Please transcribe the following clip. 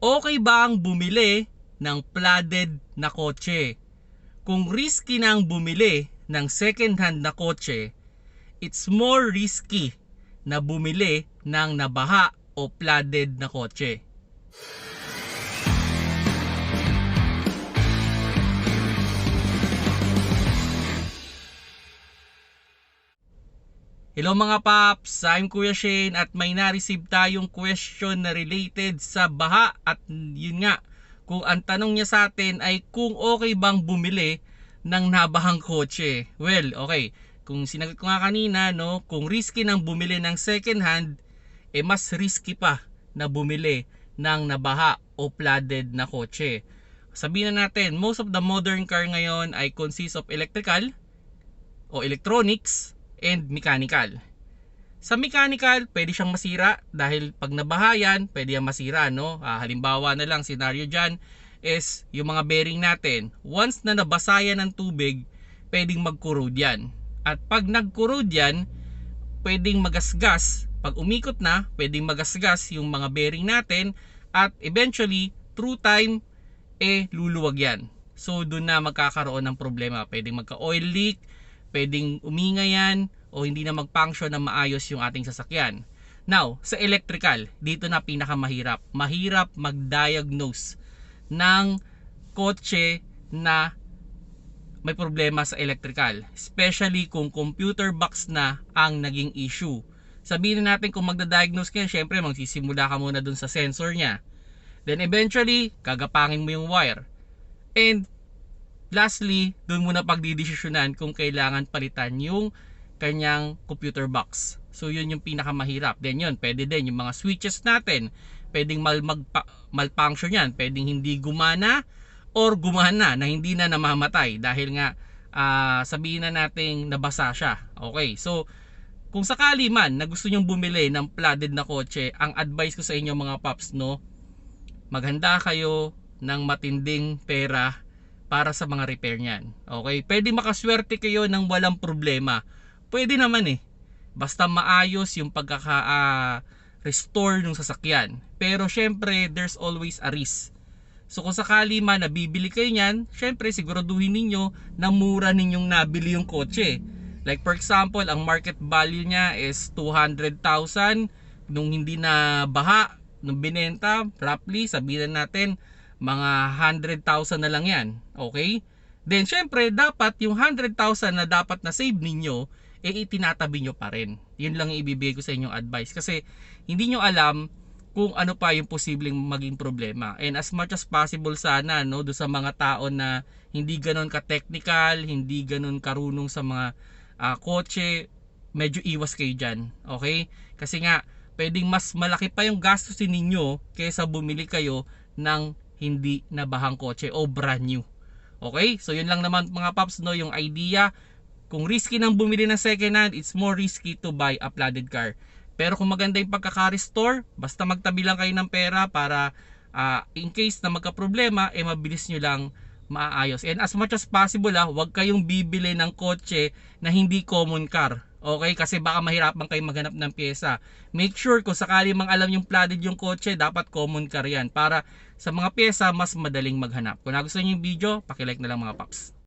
okay ba ang bumili ng flooded na kotse? Kung risky na ang bumili ng second hand na kotse, it's more risky na bumili ng nabaha o flooded na kotse. Hello mga paps, I'm Kuya Shane at may na-receive tayong question na related sa baha at yun nga, kung ang tanong niya sa atin ay kung okay bang bumili ng nabahang kotse. Well, okay, kung sinagot ko nga kanina, no, kung risky nang bumili ng second hand, eh mas risky pa na bumili ng nabaha o flooded na kotse. Sabihin na natin, most of the modern car ngayon ay consist of electrical o electronics and mechanical. Sa mechanical, pwede siyang masira dahil pag nabahayan, pwede yung masira, no? Ah, halimbawa na lang, scenario dyan is yung mga bearing natin. Once na nabasayan ng tubig, pwedeng mag-corrode yan. At pag nag-corrode yan, pwedeng magasgas. Pag umikot na, pwedeng magasgas yung mga bearing natin at eventually, through time, eh luluwag yan. So doon na magkakaroon ng problema. Pwedeng magka-oil leak, pwedeng uminga yan o hindi na mag-function na maayos yung ating sasakyan. Now, sa electrical, dito na pinakamahirap. Mahirap mag-diagnose ng kotse na may problema sa electrical. Especially kung computer box na ang naging issue. Sabihin na natin kung magda-diagnose ka, syempre magsisimula ka muna dun sa sensor niya. Then eventually, gagapangin mo yung wire. And lastly, doon muna pagdidesisyonan kung kailangan palitan yung kanyang computer box. So yun yung pinakamahirap. Then yun, pwede din yung mga switches natin. Pwedeng mal malfunction yan. Pwedeng hindi gumana or gumana na hindi na namamatay dahil nga ah, sabihin na nating nabasa siya. Okay, so kung sakali man na gusto nyong bumili ng flooded na kotse, ang advice ko sa inyo mga paps, no, maghanda kayo ng matinding pera para sa mga repair niyan. Okay? Pwede makaswerte kayo ng walang problema. Pwede naman eh. Basta maayos yung pagkaka ah, restore ng sasakyan. Pero syempre, there's always a risk. So kung sakali man na bibili kayo niyan, syempre siguraduhin ninyo na mura ninyong nabili yung kotse. Like for example, ang market value niya is 200,000 nung hindi na baha, nung binenta, roughly sabihin na natin mga 100,000 na lang yan. Okay? Then syempre, dapat yung 100,000 na dapat na save ninyo, eh itinatabi nyo pa rin. Yun lang ibibigay ko sa inyong advice. Kasi hindi nyo alam kung ano pa yung posibleng maging problema. And as much as possible sana no do sa mga tao na hindi ganoon ka-technical, hindi ganoon karunong sa mga ah, kotse, medyo iwas kayo diyan. Okay? Kasi nga pwedeng mas malaki pa yung gastusin ninyo kaysa bumili kayo ng hindi nabahang kotse o brand new. Okay? So yun lang naman mga paps no yung idea kung risky nang bumili ng second hand, it's more risky to buy a flooded car. Pero kung maganda yung pagkaka-restore, basta magtabi lang kayo ng pera para ah, in case na magka-problema, eh mabilis nyo lang maayos. And as much as possible, ah, huwag kayong bibili ng kotse na hindi common car. Okay? Kasi baka mahirapan kayo maghanap ng pyesa. Make sure kung sakali mang alam yung flooded yung kotse, dapat common car yan. Para sa mga pyesa, mas madaling maghanap. Kung nagustuhan niyo yung video, pakilike na lang mga paps.